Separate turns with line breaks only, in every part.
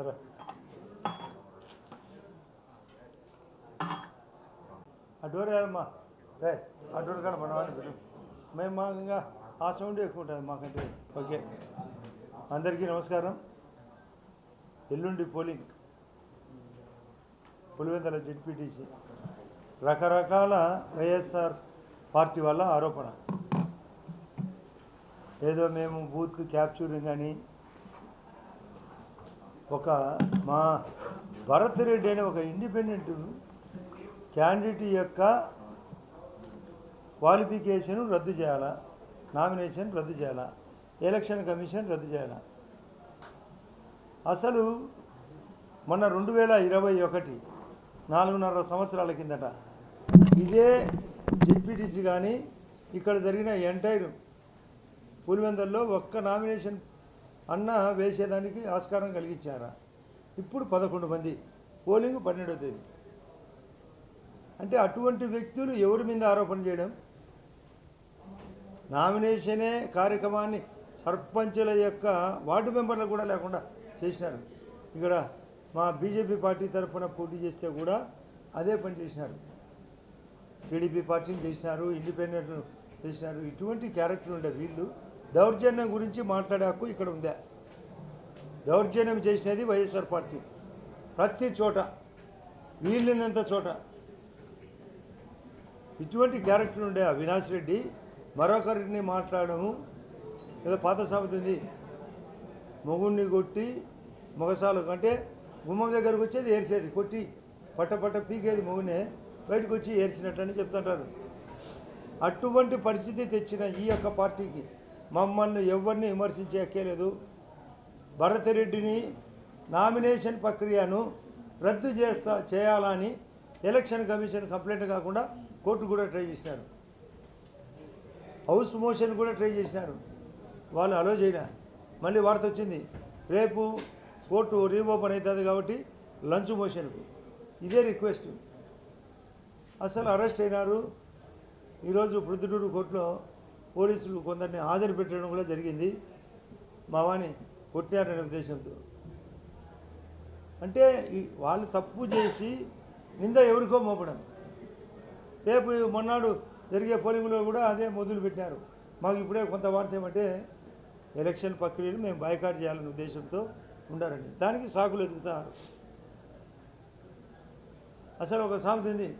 సరే. ఆ డోర్ వేయాలమ్మా రే ఆ డోర్ కాడ మన మేము మాకు ఇంకా ఆ సౌండ్ ఎక్కువ ఉంటుంది మాకంటే. ఓకే. అందరికీ నమస్కారం. ఎల్లుండి పోలింగ్. పులివెందల జెడ్పీటీసీ. రకరకాల వైఎస్ఆర్ పార్టీ వల్ల ఆరోపణ. ఏదో మేము బూత్ క్యాప్చూరింగ్ అని ఒక మా భరత్ రెడ్డి అనే ఒక ఇండిపెండెంట్ క్యాండిడేట్ యొక్క క్వాలిఫికేషన్ రద్దు చేయాలా? నామినేషన్ రద్దు చేయాలా? ఎలక్షన్ కమిషన్ రద్దు చేయాలా? అసలు మొన్న రెండు వేల ఇరవై ఒకటి నాలుగున్నర సంవత్సరాల కిందట ఇదే జెడ్పీటీసీ కానీ ఇక్కడ జరిగిన ఎంటైర్ పులివెందల్లో ఒక్క నామినేషన్ అన్న వేసేదానికి ఆస్కారం కలిగించారా? ఇప్పుడు పదకొండు మంది. పోలింగ్ పన్నెండవ తేదీ. అంటే అటువంటి వ్యక్తులు ఎవరి మీద ఆరోపణ చేయడం? నామినేషనే కార్యక్రమాన్ని సర్పంచుల యొక్క వార్డు మెంబర్లకు కూడా లేకుండా చేసినారు. ఇక్కడ మా బీజేపీ పార్టీ తరఫున పోటీ చేస్తే కూడా అదే పని చేసినారు. టీడీపీ పార్టీని చేసినారు ఇండిపెండెంట్ చేసినారు. ఇటువంటి క్యారెక్టర్ ఉండే వీళ్ళు. దౌర్జన్యం గురించి మాట్లాడే హక్కు ఇక్కడ ఉందా? దౌర్జన్యం చేసినది వైఎస్ఆర్ పార్టీ. ప్రతి చోట వీళ్ళినంత చోట. ఇటువంటి క్యారెక్టర్ ఉండే అవినాష్ రెడ్డి మరొకరిని మాట్లాడము ఏదో పాత సామెత ఉంది. మొగుడిని కొట్టి మొగసాలు అంటే గుమ్మం దగ్గరకు వచ్చేది ఏర్చేది కొట్టి పట్ట పట్ట పీకేది మొగునే బయటకు వచ్చి ఏర్చినట్టని చెప్తుంటారు. అటువంటి పరిస్థితి తెచ్చిన ఈ యొక్క పార్టీకి మమ్మల్ని ఎవరిని విమర్శించే హక్కేలేదు భరతరెడ్డిని నామినేషన్ ప్రక్రియను రద్దు చేస్తా చేయాలని ఎలక్షన్ కమిషన్ కంప్లైంట్ కాకుండా కోర్టు కూడా ట్రై చేసినారు. హౌస్ మోషన్ కూడా ట్రై చేసినారు. వాళ్ళు అలో చేయలే. మళ్ళీ వార్త వచ్చింది రేపు కోర్టు రీఓపెన్ అవుతుంది కాబట్టి లంచ్ మోషన్కు. ఇదే రిక్వెస్ట్. అసలు అరెస్ట్ అయినారు. ఈరోజు ప్రొద్దుటూరు కోర్టులో పోలీసులు కొందరిని హాజరు పెట్టడం కూడా జరిగింది. మా వాని కొట్టారనే ఉద్దేశంతో. అంటే వాళ్ళు తప్పు చేసి నింద ఎవరికో మోపడం. రేపు మొన్నాడు జరిగే పోలింగ్లో కూడా అదే మొదలు పెట్టారు. మాకు ఇప్పుడే కొంత వార్త ఏమంటే ఎలక్షన్ ప్రక్రియను మేము బాయ్కాట్ చేయాలనే ఉద్దేశంతో ఉండారండి దానికి సాకులు ఎదుగుతారు. అసలు ఒక సామెత ఉంది.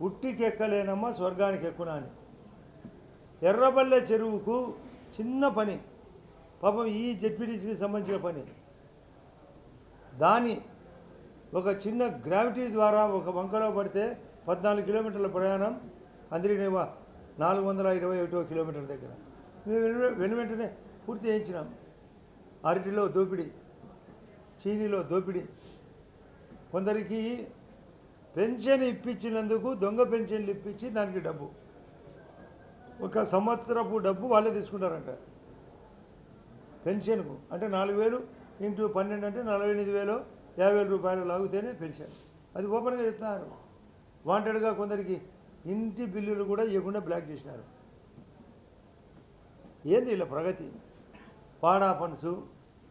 ఉట్టికి ఎక్కలేనమ్మా స్వర్గానికి ఎక్కునా అని. ఎర్రబల్లె చెరువుకు చిన్న పని. పాపం ఈ జెడ్పీటీసీకి సంబంధించిన పని. దాని ఒక చిన్న గ్రావిటీ ద్వారా ఒక వంకలో పడితే పద్నాలుగు కిలోమీటర్ల ప్రయాణం అందరినీ నాలుగు వందల ఇరవై ఒకటో కిలోమీటర్ దగ్గర. మేము వెను వెంటనే పూర్తి చేయించినాం. అరటిలో దోపిడీ చీనీలో దోపిడీ. కొందరికి పెన్షన్ ఇప్పించినందుకు దొంగ పెన్షన్లు ఇప్పించి దానికి డబ్బు. ఒక సంవత్సరపు డబ్బు వాళ్ళే తీసుకుంటారంట. పెన్షన్కు. అంటే నాలుగు వేలు ఇంటూ పన్నెండు అంటే నలభై ఎనిమిది వేలు యాభై వేల రూపాయలు లాగితేనే పెన్షన్. అది ఓపెన్గా చెప్తున్నారు. వాంటెడ్గా కొందరికి ఇంటి బిల్లులు కూడా ఇవ్వకుండా బ్లాక్ చేసినారు. ఏంది ఇలా ప్రగతి? పాడా ఫండ్స్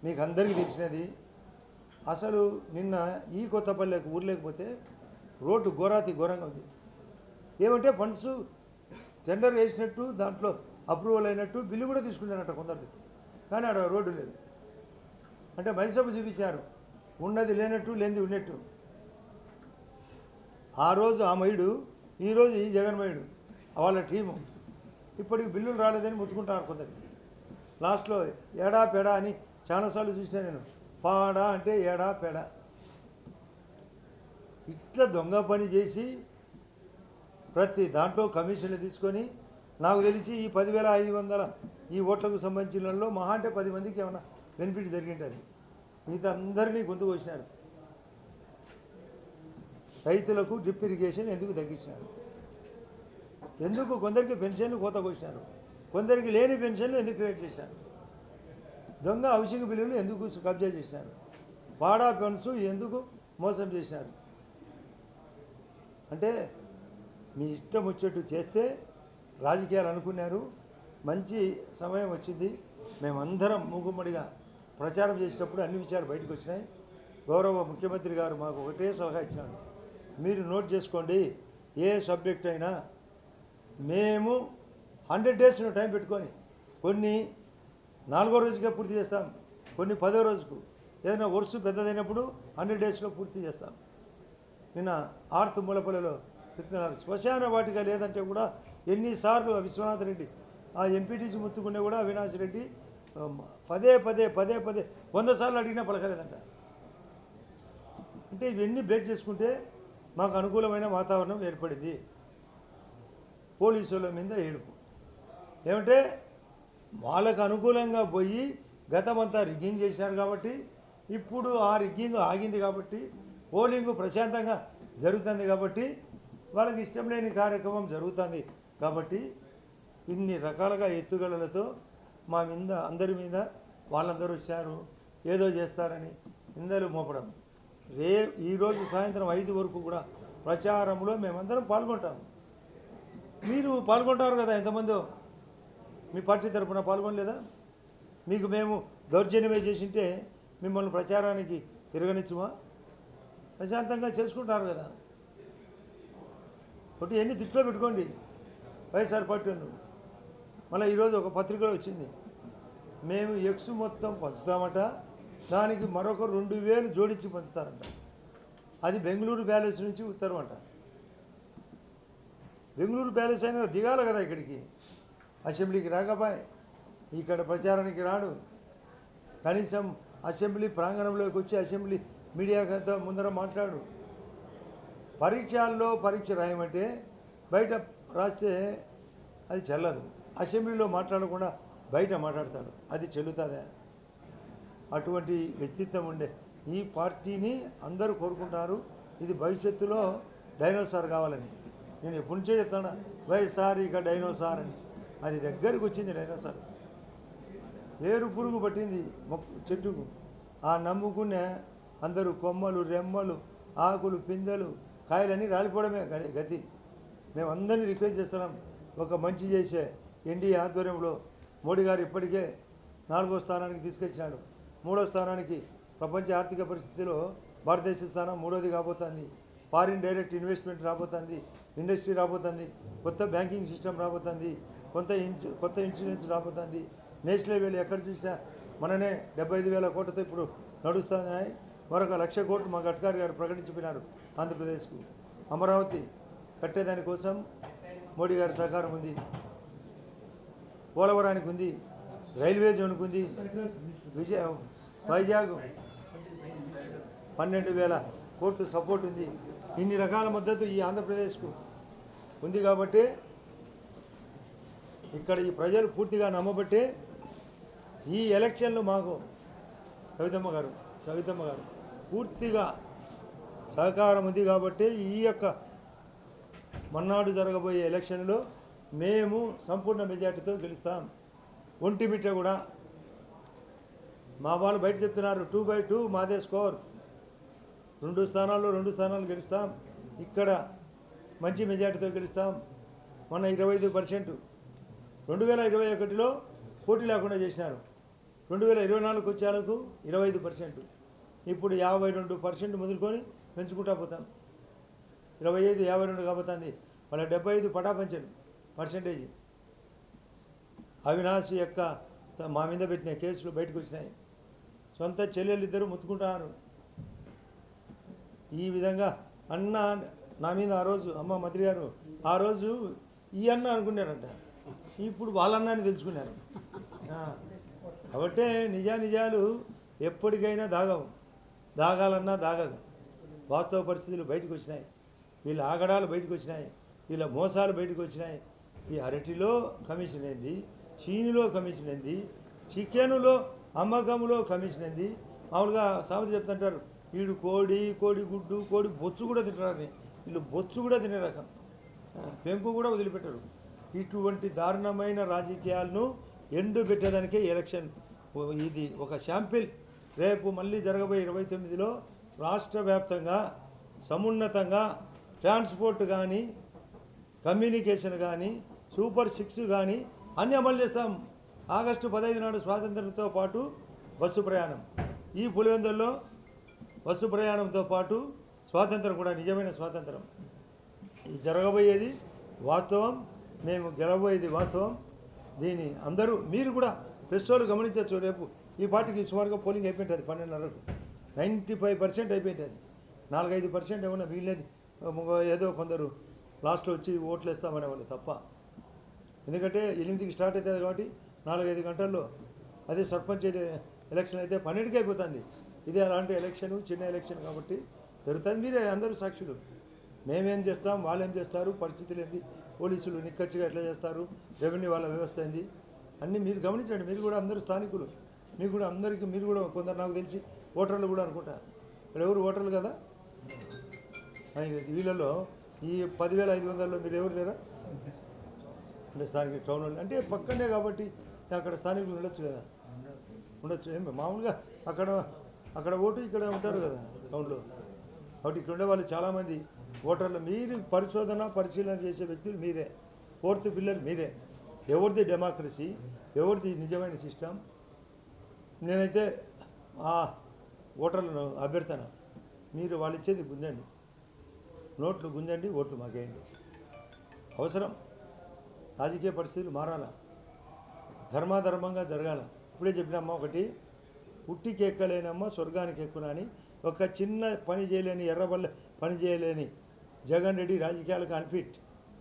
మీకు అందరికీ తెలిసినది. అసలు నిన్న ఈ కొత్తపల్లెకు ఊర్లేకపోతే రోడ్డు ఘోరాతి ఘోరంగా ఉంది. ఏమంటే ఫండ్స్ టెండర్ వేసినట్టు దాంట్లో అప్రూవల్ అయినట్టు బిల్లు కూడా తీసుకున్నారట కొందరిది. కానీ ఆడ రోడ్డు లేదు. అంటే మైసభ చూపించారు. ఉన్నది లేనట్టు లేనిది ఉన్నట్టు. ఆ రోజు ఆ మయుడు ఈరోజు ఈ జగన్మయుడు వాళ్ళ టీము ఇప్పటికి బిల్లులు రాలేదని ముత్తుకుంటారు కొందరికి లాస్ట్లో ఏడా పేడా అని చాలాసార్లు చూసిన నేను. పాడా అంటే ఏడా పేడా. ఇట్లా దొంగ పని చేసి ప్రతి దాంట్లో కమిషన్లు తీసుకొని నాకు తెలిసి ఈ పదివేల ఐదు వందల ఈ ఓట్లకు సంబంధించినలో మహా అంటే పది మందికి ఏమైనా బెనిఫిట్ జరిగింటుంది. మిగతా అందరినీ గొంతు కోసినారు. రైతులకు డ్రిప్ ఇరిగేషన్ ఎందుకు తగ్గించినారు? ఎందుకు కొందరికి పెన్షన్లు కోత కోసినారు? కొందరికి లేని పెన్షన్లు ఎందుకు క్రియేట్ చేసినారు? దొంగ హౌసింగ్ బిల్లులు ఎందుకు కబ్జా చేసినారు? పాడా పెన్స్ ఎందుకు మోసం చేసినారు? అంటే మీ ఇష్టం వచ్చేట్టు చేస్తే రాజకీయాలు అనుకున్నారు. మంచి సమయం వచ్చింది. మేమందరం మూగుమ్మడిగా ప్రచారం చేసేటప్పుడు అన్ని విషయాలు బయటకు వచ్చినాయి. గౌరవ ముఖ్యమంత్రి గారు మాకు ఒకటే సలహా ఇచ్చినాడు మీరు నోట్ చేసుకోండి ఏ సబ్జెక్ట్ అయినా మేము హండ్రెడ్ డేస్ టైం పెట్టుకొని కొన్ని నాలుగో రోజుకే పూర్తి చేస్తాం కొన్ని పదో రోజుకు. ఏదైనా వరుస పెద్దదైనప్పుడు హండ్రెడ్ డేస్లో పూర్తి చేస్తాం. నిన్న ఆర్త్ మూలపల్లిలో చెప్తున్నారు శ్మశాన వాటిక లేదంటే కూడా ఎన్నిసార్లు విశ్వనాథ్ రెడ్డి ఆ ఎంపీటీసీ ముత్తుకునే కూడా అవినాష్ రెడ్డి పదే పదే పదే పదే వంద సార్లు అడిగినా పలకలేదంట. అంటే ఇవన్నీ బేక్ చేసుకుంటే మాకు అనుకూలమైన వాతావరణం ఏర్పడింది. పోలీసుల మీద ఏడుపు. ఏమంటే వాళ్ళకు అనుకూలంగా పోయి గతమంతా రిగ్గింగ్ చేశారు కాబట్టి ఇప్పుడు ఆ రిగ్గింగ్ ఆగింది కాబట్టి పోలింగ్ ప్రశాంతంగా జరుగుతుంది కాబట్టి వాళ్ళకి ఇష్టం లేని కార్యక్రమం జరుగుతుంది. కాబట్టి ఇన్ని రకాలుగా ఎత్తుగడలతో మా మీద అందరి మీద వాళ్ళందరూ వచ్చారు. ఏదో చేస్తారని నిందలు మోపడం. రే ఈరోజు సాయంత్రం ఐదు వరకు కూడా ప్రచారంలో మేమందరం పాల్గొంటాం. మీరు పాల్గొంటారు కదా ఎంతమందో? మీ పార్టీ తరపున పాల్గొనలేదా? మీకు మేము దౌర్జన్యమే చేసింటే మిమ్మల్ని ప్రచారానికి తిరగనిచ్చుమా? ప్రశాంతంగా చేసుకుంటారు కదా. ఒకటి ఎన్ని దృష్టిలో పెట్టుకోండి. వైఎస్ఆర్ పార్టీ వాళ్ళు. మళ్ళీ ఈరోజు ఒక పత్రికలో వచ్చింది. మేము ఎక్స్ మొత్తం పంచుతామట దానికి మరొక రెండు వేలు జోడించి పంచుతారంట. అది బెంగళూరు ప్యాలెస్ నుంచి ఉత్తరం అంట బెంగళూరు ప్యాలెస్ అయినా దిగాలి కదా ఇక్కడికి. అసెంబ్లీకి రాకపోయి. ఇక్కడ ప్రచారానికి రాడు. కనీసం అసెంబ్లీ ప్రాంగణంలోకి వచ్చి అసెంబ్లీ మీడియాకంతా ముందర మాట్లాడు. పరీక్షల్లో పరీక్ష రాయమంటే బయట రాస్తే అది చెల్లదు. అసెంబ్లీలో మాట్లాడకుండా బయట మాట్లాడతాడు. అది చెల్లుతుందా. అటువంటి వ్యక్తిత్వం ఉండే ఈ పార్టీని అందరూ కోరుకుంటారు. ఇది భవిష్యత్తులో డైనోసార్ కావాలని. నేను ఎప్పటి నుంచో చెప్తాను వైఎస్ఆర్ ఇక డైనోసార్ అని. అది దగ్గరికి వచ్చింది డైనోసార్. వేరు పురుగు పట్టింది చెట్టుకు. ఆ నమ్ముకునే అందరూ కొమ్మలు రెమ్మలు ఆకులు పిందెలు కాయలన్నీ రాలిపోవడమే గ- గతి మేమందరినీ రిక్వెస్ట్ చేస్తున్నాం ఒక మంచి చేసే ఎన్డీఏ ఆధ్వర్యంలో మోడీ గారు ఇప్పటికే నాలుగో స్థానానికి తీసుకొచ్చినాడు. మూడో స్థానానికి ప్రపంచ ఆర్థిక పరిస్థితిలో భారతదేశ స్థానం మూడోది కాబోతుంది. ఫారిన్ డైరెక్ట్ ఇన్వెస్ట్మెంట్ రాబోతుంది ఇండస్ట్రీ రాబోతుంది కొత్త బ్యాంకింగ్ సిస్టమ్ రాబోతుంది కొత్త ఇన్సూ కొత్త ఇన్సూరెన్స్ రాబోతుంది. నేషనల్ లెవెల్ ఎక్కడ చూసినా మననే డెబ్బై ఐదు వేల కోట్లతో ఇప్పుడు నడుస్తున్నాయి. మరొక లక్ష కోట్లు మా గడ్కారి గారు ప్రకటించిపోయినారు. ఆంధ్రప్రదేశ్కు అమరావతి కట్టేదానికోసం మోడీ గారి సహకారం ఉంది. పోలవరానికి ఉంది. రైల్వే జోన్కి ఉంది. విజయ వైజాగ్ పన్నెండు వేల కోట్లు సపోర్ట్ ఉంది. ఇన్ని రకాల మద్దతు ఈ ఆంధ్రప్రదేశ్కు ఉంది కాబట్టి ఇక్కడ ఈ ప్రజలు పూర్తిగా నమ్మబట్టే ఈ ఎలక్షన్లు మాకు సవితమ్మ గారు సవితమ్మ గారు పూర్తిగా సహకారం ఉంది కాబట్టి ఈ యొక్క మన్నాడు జరగబోయే ఎలక్షన్లో మేము సంపూర్ణ మెజార్టీతో గెలుస్తాం. ఒంటిమిట కూడా. మా వాళ్ళు బయట చెప్తున్నారు టూ బై టూ మాదే స్కోర్. రెండు స్థానాల్లో రెండు స్థానాలు గెలుస్తాం. ఇక్కడ మంచి మెజార్టీతో గెలుస్తాం. మొన్న ఇరవై ఐదు పర్సెంట్. రెండు వేల ఇరవై ఒకటిలో పోటీ లేకుండా చేసినారు. రెండు వేల ఇరవై నాలుగు వచ్చేలకు ఇరవై ఐదు పర్సెంట్. ఇప్పుడు యాభై రెండు పర్సెంట్ మొదలుకొని పెంచుకుంటా పోతాం ఇరవై ఐదు యాభై రెండు కాబోతుంది. మళ్ళీ డెబ్బై ఐదు పటాపంచలు పర్సెంటేజ్ అవినాశ్ యొక్క మా మీద పెట్టిన కేసులు బయటకు వచ్చినాయి. సొంత చెల్లెలు ఇద్దరు ముత్తుకుంటున్నారు ఈ విధంగా అన్న నా మీద ఆ రోజు అమ్మ మంత్రి గారు ఆ రోజు ఈ అన్న అనుకున్నారంట. ఇప్పుడు వాళ్ళన్నాన్ని తెలుసుకున్నారు. కాబట్టి కాబట్టే నిజానిజాలు ఎప్పటికైనా దాగవు. దాగాలన్నా దాగదు. వాస్తవ పరిస్థితులు బయటకు వచ్చినాయి. వీళ్ళ ఆగడాలు బయటకు వచ్చినాయి. వీళ్ళ మోసాలు బయటకు వచ్చినాయి. ఈ అరటిలో కమిషన్ ఏంది? చీనిలో కమిషన్ ఏంది? చికెనులో అమ్మకంలో కమిషన్ ఏంది? మామూలుగా సామెత చెప్తుంటారు. వీడు కోడి కోడి గుడ్డు కోడి బొచ్చు కూడా తింటారని. వీళ్ళు బొచ్చు కూడా తినే రకం. పెంకు కూడా వదిలిపెట్టరు. ఇటువంటి దారుణమైన రాజకీయాలను ఎండు పెట్టేదానికే ఎలక్షన్. ఇది ఒక శాంపిల్. రేపు మళ్ళీ జరగబోయే ఇరవై తొమ్మిదిలో రాష్ట్ర వ్యాప్తంగా సమున్నతంగా ట్రాన్స్పోర్ట్ కానీ కమ్యూనికేషన్ కానీ సూపర్ సిక్స్ కానీ అన్నీ అమలు చేస్తాం. ఆగస్టు పదహైదు నాడు స్వాతంత్రంతో పాటు బస్సు ప్రయాణం. ఈ పులివెందుల్లో బస్సు ప్రయాణంతో పాటు స్వాతంత్రం కూడా నిజమైన స్వాతంత్రం ఇది జరగబోయేది వాస్తవం. మేము గెలవబోయేది వాస్తవం. దీని అందరూ మీరు కూడా ప్రెస్ వాళ్ళు గమనించవచ్చు రేపు ఈ పార్టీకి సుమారుగా పోలింగ్ అయిపోయింటుంది పన్నెండున్నరకు. నైంటీ ఫైవ్ పర్సెంట్ అయిపోయింటుంది నాలుగైదు పర్సెంట్ ఏమన్నా వీళ్ళేది ఏదో కొందరు లాస్ట్లో వచ్చి ఓట్లు వేస్తామనే వాళ్ళు తప్ప. ఎందుకంటే ఎనిమిదికి స్టార్ట్ అవుతుంది కాబట్టి నాలుగైదు గంటల్లో అదే సర్పంచ్ అయితే ఎలక్షన్ అయితే పన్నెండుకి అయిపోతుంది. ఇదే అలాంటి ఎలక్షన్ చిన్న ఎలక్షన్ కాబట్టి జరుగుతుంది. మీరే అందరూ సాక్షులు. మేమేం చేస్తాం వాళ్ళు ఏం చేస్తారు పరిస్థితులు ఏంది? పోలీసులు నిక్కచ్చిగా ఎట్లా చేస్తారు? రెవెన్యూ వాళ్ళ వ్యవస్థ ఏంది? అన్నీ మీరు గమనించండి. మీరు కూడా అందరూ స్థానికులు. మీకు కూడా అందరికీ మీరు కూడా కొందరు నాకు తెలిసి ఓటర్లు కూడా అనుకుంటా. మీరు ఎవరు ఓటర్లు కదా? వీళ్ళలో ఈ పదివేల ఐదు వందల్లో మీరు ఎవరు లేరా? అంటే స్థానిక టౌన్ అంటే పక్కనే కాబట్టి అక్కడ స్థానికులు ఉండొచ్చు కదా? ఉండొచ్చు. ఏం మామూలుగా అక్కడ అక్కడ ఓటు ఇక్కడ ఉంటారు కదా టౌన్లో. కాబట్టి ఇక్కడ ఉండే వాళ్ళు చాలామంది ఓటర్లు. మీరు పరిశోధన పరిశీలన చేసే వ్యక్తులు మీరే. ఫోర్త్ పిల్లర్ మీరే. ఎవరిది డెమోక్రసీ? ఎవరిది నిజమైన సిస్టమ్? నేనైతే ఓటర్లను అభ్యర్థన. మీరు వాళ్ళు ఇచ్చేది గుంజండి. నోట్లు గుంజండి ఓట్లు మాకేయండి. అవసరం? రాజకీయ పరిస్థితులు మారాల? ధర్మాధర్మంగా జరగాల. ఇప్పుడే చెప్పినమ్మ ఒకటి పుట్టికి ఎక్కలేనమ్మ స్వర్గానికి ఎక్కున అని. ఒక చిన్న పని చేయలేని ఎర్రబల్ల పని చేయలేని జగన్ రెడ్డి రాజకీయాలకు అన్ఫిట్.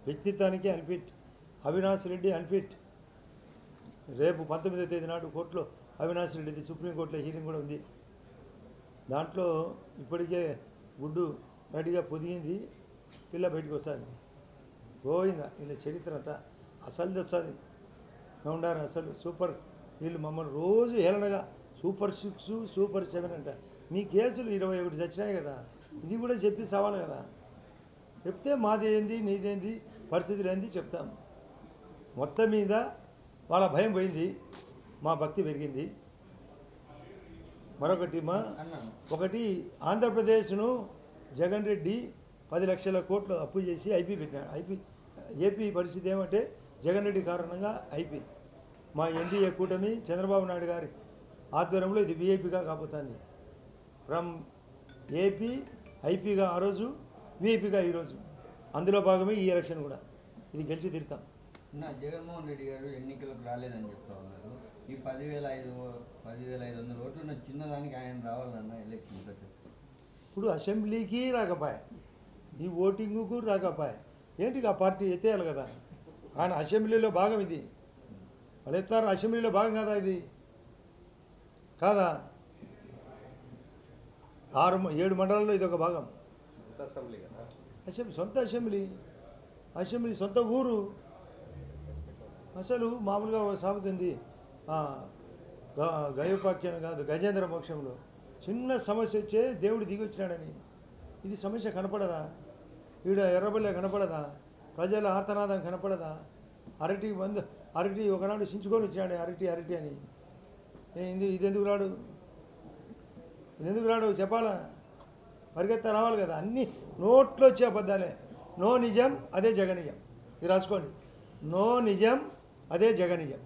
వ్యక్తిత్వానికి అన్ఫిట్. అవినాష్ రెడ్డి అన్ఫిట్. రేపు పంతొమ్మిదో తేదీ నాడు కోర్టులో అవినాష్ రెడ్డిది సుప్రీంకోర్టులో హీరింగ్ కూడా ఉంది. దాంట్లో ఇప్పటికే గుడ్డు రెడీగా పొదిగింది పిల్ల బయటకు వస్తుంది. పోయిందా వీళ్ళ చరిత్ర అంతా అసలు వస్తుంది ఉండారు అసలు సూపర్. వీళ్ళు మమ్మల్ని రోజు హేళనగా సూపర్ సిక్స్ సూపర్ సెవెన్ అంట. మీ కేసులు ఇరవై ఒకటి చచ్చినాయి కదా ఇది కూడా చెప్పి సవాలు కదా. చెప్తే మాదేంది నీదేంది పరిస్థితులు ఏంది చెప్తాం. మొత్తం మీద వాళ్ళ భయం పోయింది మా భక్తి పెరిగింది. మరొకటి మా ఒకటి ఆంధ్రప్రదేశ్ను జగన్ రెడ్డి పది లక్షల కోట్లు అప్పు చేసి ఐపీ పెట్టినాడు. ఐపీ ఏపీ పరిస్థితి ఏమంటే జగన్ రెడ్డి కారణంగా ఐపీ. మా ఎన్డీఏ కూటమి చంద్రబాబు నాయుడు గారి ఆధ్వర్యంలో ఇది విఐపీగా కాబోతుంది. ఫ్రమ్ ఏపీ ఐపీగా ఆ రోజు విఐపీగా ఈరోజు అందులో భాగమే ఈ ఎలక్షన్ కూడా. ఇది గెలిచి తీరుతాం.
నా జగన్మోహన్ రెడ్డి గారు ఎన్నికలకు రాలేదని చెప్తా ఉన్నారు. ఈ పదివేల ఐదు పదివేల ఐదు వందల ఓట్లు ఉన్న చిన్నదానికి ఆయన రావాలన్న ఎలక్షన్
ఇప్పుడు అసెంబ్లీకి రాకపోయా. ఈ ఓటింగ్కు రాకపోయా. ఏంటి ఆ పార్టీ ఎత్తేయాలి కదా? ఆయన అసెంబ్లీలో భాగం ఇది. వాళ్ళు ఎత్తారు అసెంబ్లీలో భాగం కదా ఇది? కాదా? ఆరు ఏడు మండలాల్లో ఇది ఒక భాగం.
అసెంబ్లీ కదా?
అసెంబ్లీ సొంత అసెంబ్లీ. అసెంబ్లీ సొంత ఊరు. అసలు మామూలుగా ఒక గయోపాఖ్యం గ- కాదు గజేంద్ర మోక్షంలో. చిన్న సమస్య వచ్చే దేవుడు దిగి వచ్చినాడని. ఇది సమస్య కనపడదా? ఈడ ఎర్రబల్లె కనపడదా? ప్రజల ఆర్తనాదం కనపడదా? అరటి వంద అరటి ఒకనాడు చించుకొని వచ్చినాడు అరటి అరటి అని. ఇది ఎందుకు రాడు? ఇది ఎందుకు రాడు? చెప్పాలా? పరిగెత్త రావాలి కదా. అన్ని నోట్లో వచ్చే అబద్ధాలే. నో నిజం అదే జగనిజం ఇది రాసుకోండి. నో నిజం అదే జగనిజం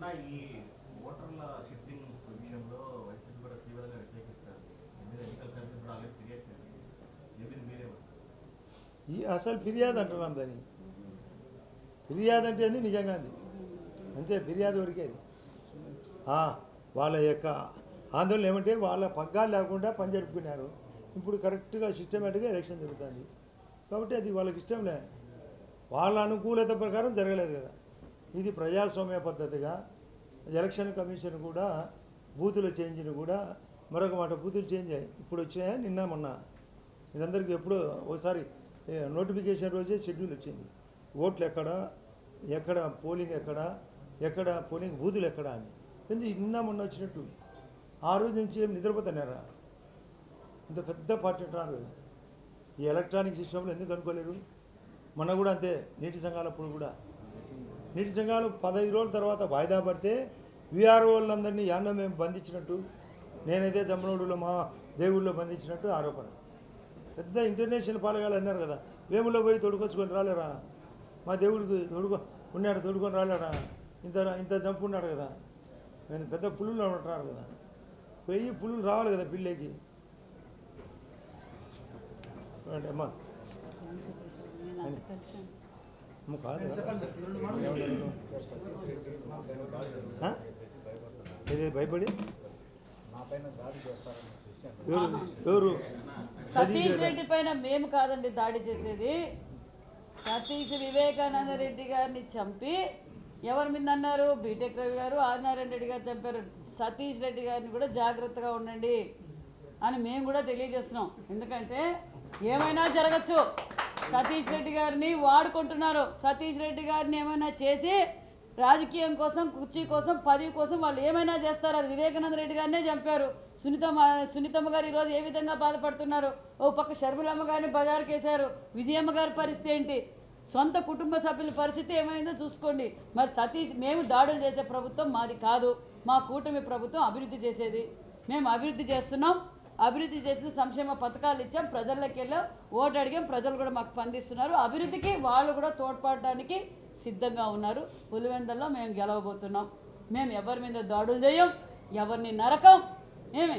నా ఈ ఓటర్ల షిఫ్టింగ్ విషయంలో వైసీపీ కూడా తీవ్రంగా వ్యతిరేకిస్తారు మీరు ఎన్నికల కమిషన్ కూడా ఆల్రెడీ ఫిర్యాదు చేసింది దీని మీరే
ఈ అసలు ఫిర్యాదు అంటున్నాం దాన్ని. ఫిర్యాదు అంటే అది నిజంగా అది. అంతే ఫిర్యాదు వరకే అది. వాళ్ళ యొక్క ఆందోళన ఏమంటే వాళ్ళ పగ్గాలు లేకుండా పని జరుపుకున్నారు. ఇప్పుడు కరెక్ట్గా సిస్టమేటిక్గా ఎలక్షన్ జరుగుతుంది. కాబట్టి అది వాళ్ళకి ఇష్టంలే వాళ్ళ అనుకూలత ప్రకారం జరగలేదు కదా. ఇది ప్రజాస్వామ్య పద్ధతిగా ఎలక్షన్ కమిషన్ కూడా బూతుల చేంజ్ని కూడా మరొక మాట బూతులు చేంజ్ అయ్యాయి. ఇప్పుడు వచ్చినాయా? నిన్న మొన్న. మీరందరికీ ఎప్పుడో ఒకసారి నోటిఫికేషన్ రోజే షెడ్యూల్ వచ్చింది. ఓట్లు ఎక్కడ ఎక్కడ పోలింగ్ ఎక్కడ ఎక్కడ పోలింగ్ బూతులు ఎక్కడ అని. ఎందుకు నిన్న మొన్న వచ్చినట్టు? ఆ రోజు నుంచి ఏం నిద్రపోతున్నారా? ఇంత పెద్ద పార్టీ అంటున్నారు ఈ ఎలక్ట్రానిక్ సిస్టంలో ఎందుకు అనుకోలేరు? మొన్న కూడా అంతే నీటి సంఘాలప్పుడు కూడా. నీటి సంఘాలు పదహైదు రోజుల తర్వాత వాయిదా పడితే విఆర్ఓ వాళ్ళందరినీ యాన్న మేము బంధించినట్టు నేనైతే జమ్మనోడులో మా దేవుళ్ళలో బంధించినట్టు ఆరోపణ. పెద్ద ఇంటర్నేషనల్ పాలగాలు అన్నారు కదా వేములో పోయి తొడుకొచ్చుకొని రాలేరా? మా దేవుడికి తొడుకో ఉన్నాడు తొడుకొని రాలేడా? ఇంత ఇంత చంపు ఉన్నాడు కదా. నేను పెద్ద పుల్లులో ఉంటున్నారు కదా. వెయ్యి పులులు రావాలి కదా పిల్లకి అమ్మా? కాదు? ఏది భయపడి? ఎవరు ఎవరు?
సతీష్ రెడ్డి పైన మేము కాదండి దాడి చేసేది. సతీష్ వివేకానంద రెడ్డి గారిని చంపి ఎవరి మీద అన్నారు? బీటెక్ రవి గారు ఆదినారాయణ రెడ్డి గారు చంపారు. సతీష్ రెడ్డి గారిని కూడా జాగ్రత్తగా ఉండండి అని మేము కూడా తెలియజేస్తున్నాం. ఎందుకంటే ఏమైనా జరగచ్చు. సతీష్ రెడ్డి గారిని వాడుకుంటున్నారు. సతీష్ రెడ్డి గారిని ఏమైనా చేసి రాజకీయం కోసం కుర్చీ కోసం పదవి కోసం వాళ్ళు ఏమైనా చేస్తారు? అది వివేకానంద రెడ్డి గారినే చంపారు. సునీతమ్మ సునీతమ్మ గారు ఈరోజు ఏ విధంగా బాధపడుతున్నారు? ఓ పక్క షర్మిలమ్మ గారిని బజారుకేశారు విజయమ్మ గారి పరిస్థితి ఏంటి? సొంత కుటుంబ సభ్యుల పరిస్థితి ఏమైందో చూసుకోండి. మరి సతీష్ మేము దాడులు చేసే ప్రభుత్వం మాది కాదు. మా కూటమి ప్రభుత్వం అభివృద్ధి చేసేది. మేము అభివృద్ధి చేస్తున్నాం. అభివృద్ధి చేసిన సంక్షేమ పథకాలు ఇచ్చాం. ప్రజల్లోకి వెళ్ళాం. ఓటు అడిగాం. ప్రజలు కూడా మాకు స్పందిస్తున్నారు. అభివృద్ధికి వాళ్ళు కూడా తోడ్పడడానికి సిద్ధంగా ఉన్నారు. పులివెందల్లో మేము గెలవబోతున్నాం. మేము ఎవరి మీద దాడులు చేయం? ఎవరిని నరకం? ఏమి?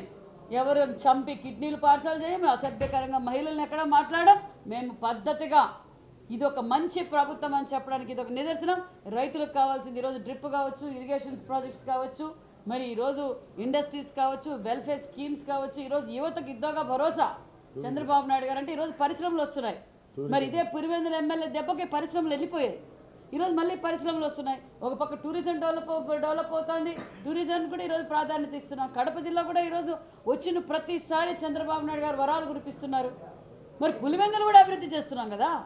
ఎవరిని చంపి కిడ్నీలు పార్సల్ చేయం? అసభ్యకరంగా మహిళల్ని ఎక్కడ మాట్లాడడం మేము పద్ధతిగా ఇది ఒక మంచి ప్రభుత్వం అని చెప్పడానికి ఇది ఒక నిదర్శనం. రైతులకు కావాల్సింది ఈరోజు డ్రిప్ కావచ్చు ఇరిగేషన్ ప్రాజెక్ట్స్ కావచ్చు మరి ఈరోజు ఇండస్ట్రీస్ కావచ్చు వెల్ఫేర్ స్కీమ్స్ కావచ్చు ఈరోజు యువతకు ఇద్దోగా భరోసా. చంద్రబాబు నాయుడు గారు అంటే ఈరోజు పరిశ్రమలు వస్తున్నాయి. మరి ఇదే పురివెందుల ఎమ్మెల్యే దెబ్బకి పరిశ్రమలు వెళ్ళిపోయాయి. ఈరోజు మళ్ళీ పరిశ్రమలు వస్తున్నాయి. ఒక పక్క టూరిజం డెవలప్ డెవలప్ అవుతోంది. టూరిజం కూడా ఈరోజు ప్రాధాన్యత ఇస్తున్నాం. కడప జిల్లా కూడా ఈరోజు వచ్చిన ప్రతిసారి చంద్రబాబు నాయుడు గారు వరాలు కురిపిస్తున్నారు. మరి పులివెందులు కూడా అభివృద్ధి చేస్తున్నాం కదా?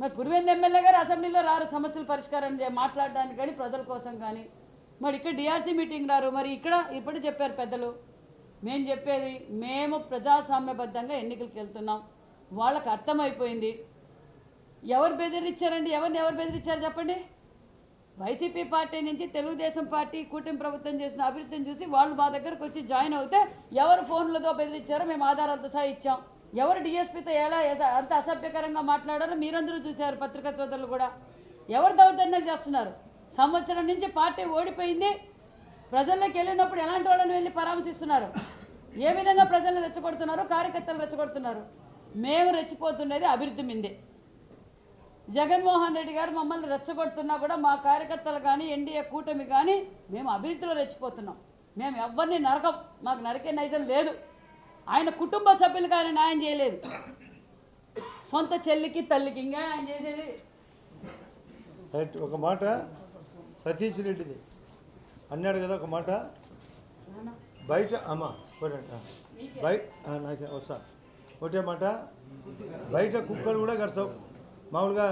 మరి పులివెందు ఎమ్మెల్యే గారు అసెంబ్లీలో రారు సమస్యల పరిష్కారం మాట్లాడడానికి కానీ ప్రజల కోసం కానీ. మరి ఇక్కడ డిఆర్సీ మీటింగ్ రారు. మరి ఇక్కడ ఇప్పుడు చెప్పారు పెద్దలు. మేము చెప్పేది మేము ప్రజాస్వామ్యబద్ధంగా ఎన్నికలకు వెళ్తున్నాం. వాళ్ళకి అర్థమైపోయింది. ఎవరు బెదిరించారండి? ఎవరిని ఎవరు బెదిరించారు చెప్పండి? వైసీపీ పార్టీ నుంచి తెలుగుదేశం పార్టీ కూటమి ప్రభుత్వం చేసిన అభివృద్ధిని చూసి వాళ్ళు మా దగ్గరకు వచ్చి జాయిన్ అవుతే ఎవరు ఫోన్లతో బెదిరించారో మేము ఆధారాలతో సహా ఇచ్చాం. ఎవరు డిఎస్పీతో ఎలా అంత అసభ్యకరంగా మాట్లాడారో మీరందరూ చూశారు పత్రికా సోదరులు కూడా. ఎవరు దౌర్జన్యాలు చేస్తున్నారు? సంవత్సరం నుంచి పార్టీ ఓడిపోయింది. ప్రజల్లోకి వెళ్ళినప్పుడు ఎలాంటి వాళ్ళని వెళ్ళి పరామర్శిస్తున్నారు? ఏ విధంగా ప్రజలను రెచ్చగొడుతున్నారు? కార్యకర్తలు రెచ్చగొడుతున్నారు? మేము రెచ్చిపోతున్నది అభివృద్ధి మిందే. జగన్మోహన్ రెడ్డి గారు మమ్మల్ని రెచ్చగొడుతున్నా కూడా మా కార్యకర్తలు కానీ ఎన్డీఏ కూటమి కానీ మేము అభివృద్ధిలో రెచ్చిపోతున్నాం. మేము ఎవరిని నరకం. మాకు నరికే నైజం లేదు. ఆయన కుటుంబ సభ్యులకు ఆయన న్యాయం చేయలేదు. సొంత చెల్లికి తల్లికి ఇంకా ఆయన చేసేది.
ఒక మాట సతీష్ రెడ్డిది. అన్నాడు కదా ఒక మాట. బయట అమ్మ బయట నాకు వస్తా. ఒకటే మాట. బయట కుక్కలు కూడా గడసవు మామూలుగా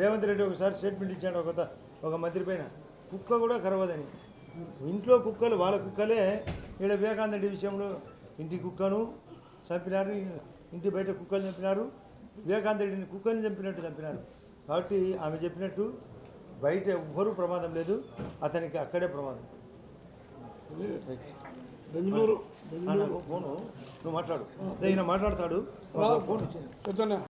రేవంత్ రెడ్డి ఒకసారి స్టేట్మెంట్ ఇచ్చాడు ఒక ఒక మంత్రి పైన. కుక్క కూడా కరవదని. ఇంట్లో కుక్కలు వాళ్ళ కుక్కలే ఇక్కడ వివేకానంద రెడ్డి విషయంలో ఇంటి కుక్కను చంపినారు ఇంటి బయట కుక్కలు చంపినారు వివేకానంద రెడ్డిని కుక్కని చంపినట్టు చంపినారు. కాబట్టి ఆమె చెప్పినట్టు బయట ఎవ్వరూ ప్రమాదం లేదు అతనికి అక్కడే ప్రమాదం. బెంగళూరు ఫోను నువ్వు మాట్లాడు. ఈయన మాట్లాడతాడు ఫోన్